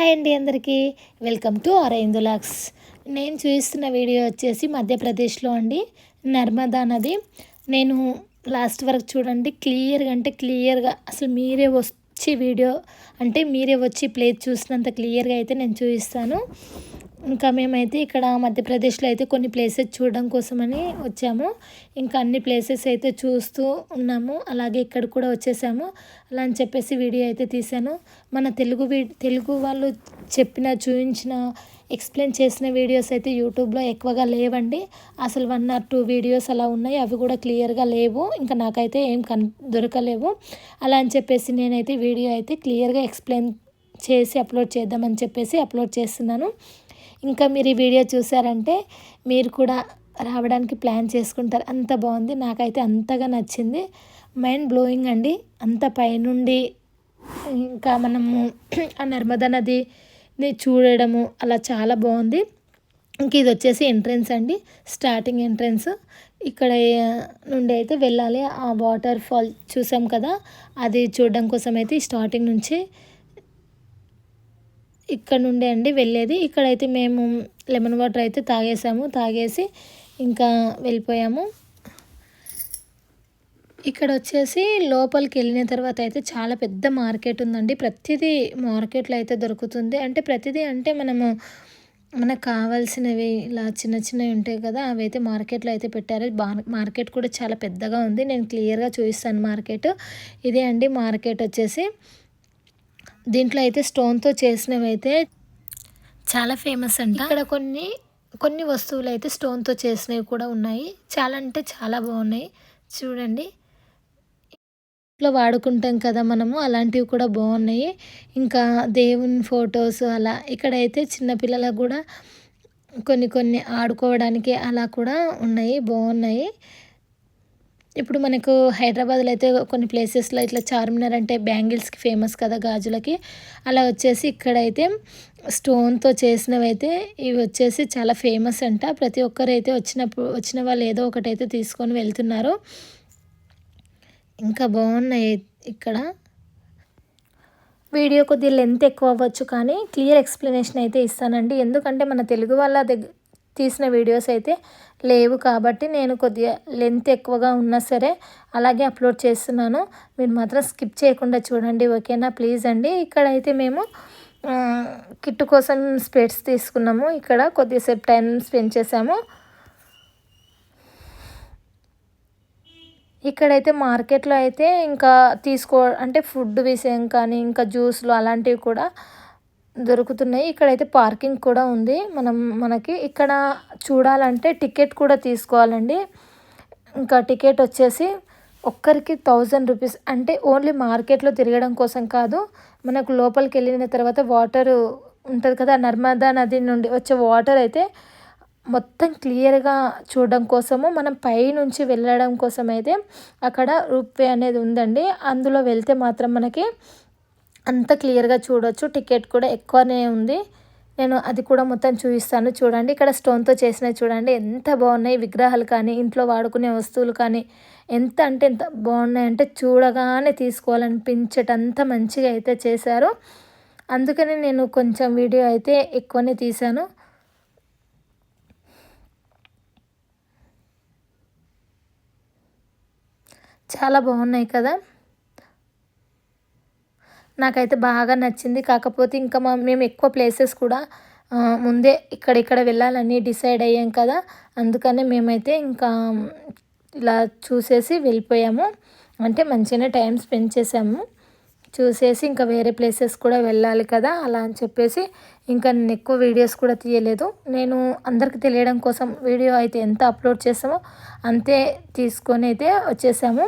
Hi అండి అందరికీ. Welcome to అరేందులాక్స్ నేను చూపిస్తున్న వీడియో వచ్చేసి మధ్యప్రదేశ్లో అండి నర్మదా నది. నేను లాస్ట్ వరకు చూడండి క్లియర్గా అంటే క్లియర్గా అసలు మీరే వచ్చి వీడియో అంటే మీరే వచ్చి ప్లేస్ చూసినంత క్లియర్గా అయితే నేను చూపిస్తాను. ఇంకా మేమైతే ఇక్కడ మధ్యప్రదేశ్లో అయితే కొన్ని ప్లేసెస్ చూడడం కోసమని వచ్చాము. ఇంకా అన్ని ప్లేసెస్ అయితే చూస్తూ ఉన్నాము. అలాగే ఇక్కడ కూడా వచ్చేసాము. అలా అని చెప్పేసి వీడియో అయితే తీశాను. మన తెలుగు తెలుగు వాళ్ళు చెప్పిన చూపించిన ఎక్స్ప్లెయిన్ చేసిన వీడియోస్ అయితే యూట్యూబ్లో ఎక్కువగా లేవండి. అసలు వన్ ఆర్ టూ వీడియోస్ అలా ఉన్నాయి. అవి కూడా క్లియర్గా లేవు. ఇంకా నాకైతే ఏం కన్ దొరకలేవు. అలా అని చెప్పేసి నేనైతే వీడియో అయితే క్లియర్గా ఎక్స్ప్లెయిన్ చేసి అప్లోడ్ చేద్దామని చెప్పేసి అప్లోడ్ చేస్తున్నాను. ఇంకా మీరు ఈ వీడియో చూసారంటే మీరు కూడా రావడానికి ప్లాన్ చేసుకుంటారు. అంత బాగుంది. నాకైతే అంతగా నచ్చింది. మైండ్ బ్లోయింగ్ అండి. అంత పైనుండి ఇంకా మనము ఆ నర్మదా నదిని చూడడము అలా చాలా బాగుంది. ఇంక ఇది వచ్చేసి ఎంట్రన్స్ అండి. Starting entrance. ఇక్కడ నుండి అయితే వెళ్ళాలి. ఆ వాటర్ ఫాల్ చూసాం కదా. అది చూడడం కోసం అయితే స్టార్టింగ్ నుంచి ఇక్కడ నుండే అండి వెళ్ళేది. ఇక్కడైతే మేము లెమన్ వాటర్ అయితే తాగేసాము. తాగేసి ఇంకా వెళ్ళిపోయాము. ఇక్కడ వచ్చేసి లోపలికి వెళ్ళిన తర్వాత అయితే చాలా పెద్ద మార్కెట్ ఉందండి. ప్రతిదీ మార్కెట్లో అయితే దొరుకుతుంది. అంటే ప్రతిదీ అంటే మనము మనకు కావాల్సినవి ఇలా చిన్న చిన్నవి ఉంటాయి కదా అవి అయితే మార్కెట్లో అయితే పెట్టారు. మార్కెట్ కూడా చాలా పెద్దగా ఉంది. నేను క్లియర్గా చూపిస్తాను మార్కెట్. ఇదే అండి మార్కెట్ వచ్చేసి. దీంట్లో అయితే స్టోన్తో చేసినవి అయితే చాలా ఫేమస్ అంట. ఇక్కడ కొన్ని కొన్ని వస్తువులు అయితే స్టోన్తో చేసినవి కూడా ఉన్నాయి. చాలా అంటే చాలా బాగున్నాయి. చూడండి. ఇంట్లో వాడుకుంటాం కదా మనము అలాంటివి కూడా బాగున్నాయి. ఇంకా దేవుని ఫొటోస్ అలా ఇక్కడైతే చిన్నపిల్లలకు కూడా కొన్ని కొన్ని ఆడుకోవడానికి అలా కూడా ఉన్నాయి బాగున్నాయి. ఇప్పుడు మనకు హైదరాబాద్లో అయితే కొన్ని ప్లేసెస్లో ఇట్లా చార్మినార్ అంటే బ్యాంగిల్స్కి ఫేమస్ కదా గాజులకి. అలా వచ్చేసి ఇక్కడైతే స్టోన్తో చేసినవి అయితే ఇవి వచ్చేసి చాలా ఫేమస్ అంట. ప్రతి ఒక్కరు అయితే వచ్చినప్పుడు వచ్చిన వాళ్ళు ఏదో ఒకటైతే తీసుకొని వెళ్తున్నారు. ఇంకా బాగున్నాయి ఇక్కడ. వీడియో కొద్దిగా లెంత్ ఎక్కువ అవ్వచ్చు కానీ క్లియర్ ఎక్స్ప్లెనేషన్ అయితే ఇస్తానండి. ఎందుకంటే మన తెలుగు వాళ్ళ దగ్గర తీసిన వీడియోస్ అయితే లేవు కాబట్టి నేను కొద్దిగా లెంత్ ఎక్కువగా ఉన్నా సరే అలాగే అప్లోడ్ చేస్తున్నాను. మీరు మాత్రం స్కిప్ చేయకుండా చూడండి ఓకేనా ప్లీజ్ అండి. ఇక్కడైతే మేము కిట్టు కోసం స్పెట్స్ తీసుకున్నాము. ఇక్కడ కొద్దిసేపు టైం స్పెండ్ చేసాము ఇక్కడైతే మార్కెట్లో అయితే ఇంకా తీసుకో అంటే ఫుడ్ విషయం కానీ ఇంకా జ్యూస్లు అలాంటివి కూడా దొరుకుతున్నాయి. ఇక్కడైతే పార్కింగ్ కూడా ఉంది. మనం మనకి ఇక్కడ చూడాలంటే టికెట్ కూడా తీసుకోవాలండి. ఇంకా టికెట్ వచ్చేసి ఒక్కరికి థౌజండ్ రూపీస్. అంటే ఓన్లీ మార్కెట్లో తిరగడం కోసం కాదు మనకు లోపలికి వెళ్ళిన తర్వాత వాటర్ ఉంటుంది కదా నర్మదా నది నుండి వచ్చే వాటర్ అయితే మొత్తం క్లియర్గా చూడడం కోసము మనం పైనుంచి వెళ్ళడం కోసం అయితే అక్కడ రూపే అనేది ఉందండి. అందులో వెళ్తే మాత్రం మనకి అంత క్లియర్గా చూడొచ్చు. టికెట్ కూడా ఎక్కువనే ఉంది. నేను అది కూడా మొత్తం చూపిస్తాను. చూడండి ఇక్కడ స్టోన్తో చేసినవి చూడండి. ఎంత బాగున్నాయి విగ్రహాలు కానీ ఇంట్లో వాడుకునే వస్తువులు కానీ. ఎంత అంటే ఎంత బాగున్నాయి అంటే చూడగానే తీసుకోవాలనిపించేటంత మంచిగా అయితే చేశారు. అందుకని నేను కొంచెం వీడియో అయితే ఎక్కువనే తీశాను. చాలా బాగున్నాయి కదా. నాకైతే బాగా నచ్చింది. కాకపోతే ఇంకా మా మేము ఎక్కువ ప్లేసెస్ కూడా ముందే ఇక్కడ వెళ్ళాలని డిసైడ్ అయ్యాం కదా. అందుకనే మేమైతే ఇంకా ఇలా చూసేసి వెళ్ళిపోయాము. అంటే మంచిగానే టైం స్పెండ్ చేసాము చూసేసి ఇంకా వేరే ప్లేసెస్ కూడా వెళ్ళాలి కదా అలా అని చెప్పేసి ఇంకా నేను ఎక్కువ వీడియోస్ కూడా తీయలేదు. నేను అందరికి తెలియడం కోసం వీడియో అయితే ఎంత అప్లోడ్ చేసామో అంతే తీసుకొని అయితే వచ్చేసాము.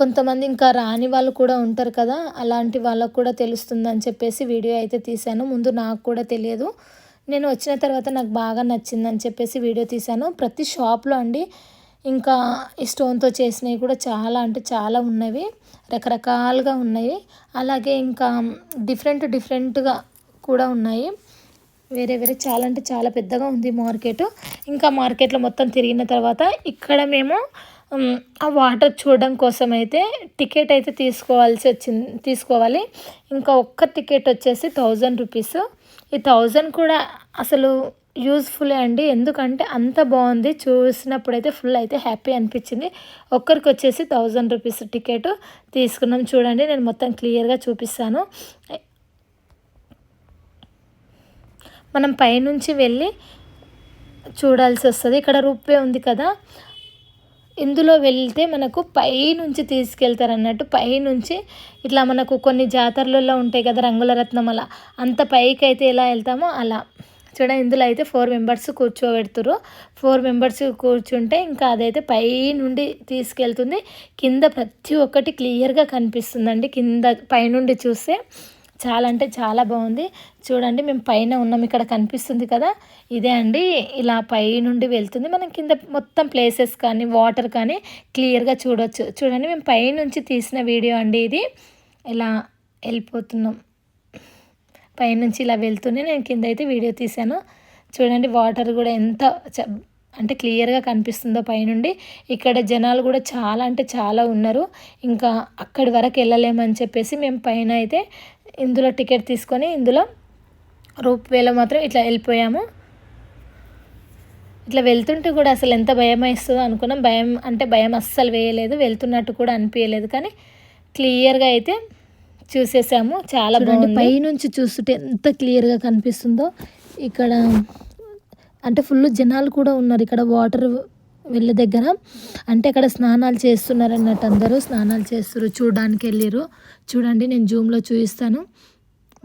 కొంతమంది ఇంకా రాని వాళ్ళు కూడా ఉంటారు కదా అలాంటి వాళ్ళకు కూడా తెలుస్తుందని చెప్పేసి వీడియో అయితే తీశాను. ముందు నాకు కూడా తెలియదు. నేను వచ్చిన తర్వాత నాకు బాగా నచ్చిందని చెప్పేసి వీడియో తీశాను. ప్రతి షాప్లో అండి ఇంకా ఈ స్టోన్తో చేసినవి కూడా చాలా అంటే చాలా ఉన్నవి రకరకాలుగా ఉన్నాయి అలాగే ఇంకా డిఫరెంట్ డిఫరెంట్గా కూడా ఉన్నాయి. వేరే వేరే చాలా అంటే చాలా పెద్దగా ఉంది మార్కెట్. ఇంకా మార్కెట్లో మొత్తం తిరిగిన తర్వాత ఇక్కడ మేము ఆ వాటర్ చూడడం కోసం అయితే టికెట్ అయితే తీసుకోవాల్సి వచ్చింది తీసుకోవాలి. ఇంకా ఒక్క టికెట్ వచ్చేసి థౌజండ్ రూపీస్. ఈ థౌజండ్ కూడా అసలు యూజ్ఫుల్లే అండి. ఎందుకంటే అంత బాగుంది. చూసినప్పుడు అయితే ఫుల్ అయితే హ్యాపీ అనిపించింది. ఒక్కరికి వచ్చేసి థౌజండ్ రూపీస్ టికెట్ తీసుకున్నాం. చూడండి నేను మొత్తం క్లియర్గా చూపిస్తాను. మనం పైనుంచి వెళ్ళి చూడాల్సి వస్తుంది. ఇక్కడ రూపే ఉంది కదా. ఇందులో వెళ్తే మనకు పైనుంచి తీసుకెళ్తారు అన్నట్టు పైనుంచి ఇట్లా మనకు కొన్ని జాతరలలో ఉంటాయి కదా రంగుల రత్నం అలా. అంత పైకి అయితే ఎలా వెళ్తామో అలా. చూడండి ఇందులో అయితే ఫోర్ మెంబర్స్ కూర్చోబెడుతురు ఫోర్ మెంబర్స్ కూర్చుంటే ఇంకా అదైతే పై నుండి తీసుకెళ్తుంది. కింద ప్రతి ఒక్కటి క్లియర్గా కనిపిస్తుందండి. కింద పైనుండి చూస్తే చాలా అంటే చాలా బాగుంది. చూడండి మేము పైన ఉన్నాం. ఇక్కడ కనిపిస్తుంది కదా? ఇదే అండి. ఇలా పై నుండి వెళ్తుంది. మనం కింద మొత్తం ప్లేసెస్ కానీ వాటర్ కానీ క్లియర్గా చూడొచ్చు. చూడండి మేము పై నుంచి తీసిన వీడియో అండి ఇది. ఇలా వెళ్ళిపోతున్నాం. పైనుంచి ఇలా వెళ్తూనే నేను కింద అయితే వీడియో తీశాను. చూడండి వాటర్ కూడా ఎంత అంటే క్లియర్గా కనిపిస్తుందో పైనుండి. ఇక్కడ జనాలు కూడా చాలా అంటే చాలా ఉన్నారు. ఇంకా అక్కడి వరకు వెళ్ళలేమని చెప్పేసి మేము పైన అయితే ఇందులో టికెట్ తీసుకొని ఇందులో రూప్ వేలో మాత్రం ఇట్లా వెళ్ళిపోయాము. ఇట్లా వెళ్తుంటే కూడా అసలు ఎంత భయం వేస్తుందో అనుకున్నాం. భయం అంటే భయం అస్సలు వేయలేదు. వెళ్తున్నట్టు కూడా అనిపించలేదు కానీ క్లియర్గా అయితే చూసేసాము. చాలా బాగుంది. పైనుంచి చూస్తుంటే ఎంత క్లియర్గా కనిపిస్తుందో. ఇక్కడ అంటే ఫుల్ జనాలు కూడా ఉన్నారు. ఇక్కడ వాటర్ వెళ్ళే దగ్గర. అంటే అక్కడ స్నానాలు చేస్తున్నారు అన్నట్టు అందరూ స్నానాలు చేస్తారు చూడడానికి వెళ్ళారు చూడండి నేను జూమ్లో చూపిస్తాను.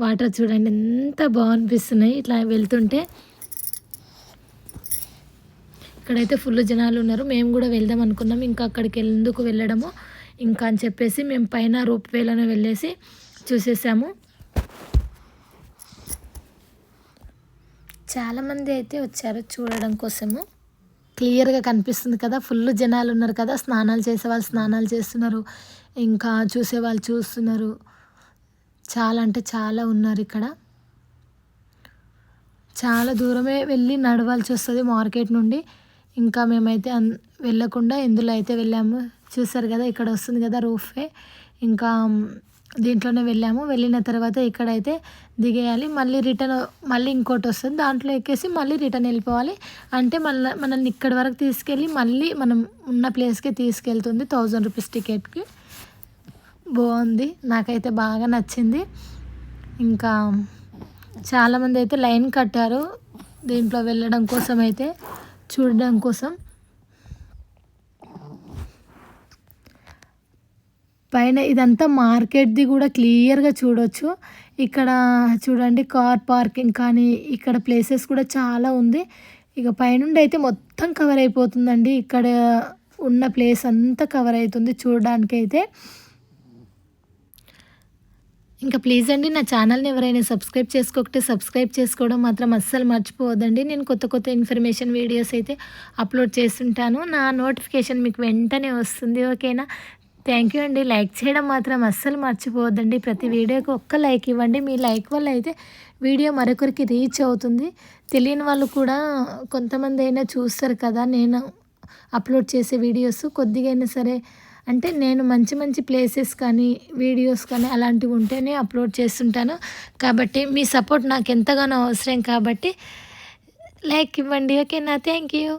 వాటర్ చూడండి ఎంత బాగనిపిస్తున్నాయి. ఇట్లా వెళ్తుంటే ఇక్కడైతే ఫుల్ జనాలు ఉన్నారు. మేము కూడా వెళ్దాం అనుకున్నాం. ఇంకా అక్కడికి ఎందుకు వెళ్ళడము? ఇంకా అని చెప్పేసి మేము పైన రూప్ వెళ్ళేసి చూసేసాము. చాలామంది అయితే వచ్చారు చూడడం కోసము. క్లియర్గా కనిపిస్తుంది కదా ఫుల్ జనాలు ఉన్నారు కదా స్నానాలు చేసే వాళ్ళు స్నానాలు చేస్తున్నారు ఇంకా చూసే వాళ్ళు చూస్తున్నారు. చాలా అంటే చాలా ఉన్నారు ఇక్కడ. చాలా దూరమే వెళ్ళి నడవాల్సి వస్తుంది మార్కెట్ నుండి. ఇంకా మేమైతే అన్ వెళ్ళకుండా ఇందులో అయితే వెళ్ళాము. చూసారు కదా ఇక్కడ వస్తుంది కదా రూఫే. ఇంకా దీంట్లోనే వెళ్ళాము. వెళ్ళిన తర్వాత ఇక్కడైతే దిగేయాలి. మళ్ళీ రిటర్న్ మళ్ళీ ఇంకోటి వస్తుంది. దాంట్లో ఎక్కేసి మళ్ళీ రిటర్న్ వెళ్ళిపోవాలి. అంటే మళ్ళీ మనల్ని ఇక్కడి వరకు తీసుకెళ్ళి మళ్ళీ మనం ఉన్న ప్లేస్కే తీసుకెళ్తుంది థౌజండ్ రూపీస్ టికెట్కి. బాగుంది. నాకైతే బాగా నచ్చింది. ఇంకా చాలామంది అయితే లైన్ కట్టారు దీంట్లో వెళ్ళడం కోసం అయితే చూడడం కోసం. పైన ఇదంతా మార్కెట్ది కూడా క్లియర్గా చూడొచ్చు. ఇక్కడ చూడండి కార్ పార్కింగ్ కానీ ఇక్కడ ప్లేసెస్ కూడా చాలా ఉంది. ఇక పైనుండి అయితే మొత్తం కవర్ అయిపోతుందండి. ఇక్కడ ఉన్న ప్లేస్ అంతా కవర్ అవుతుంది చూడడానికి అయితే ఇంకా ప్లీజ్ అండి నా ఛానల్ని ఎవరైనా సబ్స్క్రైబ్ చేసుకోకపోతే సబ్స్క్రైబ్ చేసుకోవడం మాత్రం అస్సలు మర్చిపోవద్దండి. నేను కొత్త కొత్త ఇన్ఫర్మేషన్ వీడియోస్ అయితే అప్లోడ్ చేస్తుంటాను. నా నోటిఫికేషన్ మీకు వెంటనే వస్తుంది ఓకేనా? థ్యాంక్ యూ అండి. లైక్ చేయడం మాత్రం అస్సలు మర్చిపోవద్దండి. ప్రతి వీడియోకి ఒక్క లైక్ ఇవ్వండి. మీ లైక్ వల్ల అయితే వీడియో మరొకరికి రీచ్ అవుతుంది. తెలియని వాళ్ళు కూడా కొంతమంది అయినా చూస్తారు కదా నేను అప్లోడ్ చేసే వీడియోస్. కొద్దిగైనా సరే అంటే నేను మంచి మంచి ప్లేసెస్ కానీ వీడియోస్ కానీ అలాంటివి ఉంటేనే అప్లోడ్ చేస్తుంటాను. కాబట్టి మీ సపోర్ట్ నాకు ఎంతగానో అవసరం కాబట్టి లైక్ ఇవ్వండి. ఓకేనా? Thank you.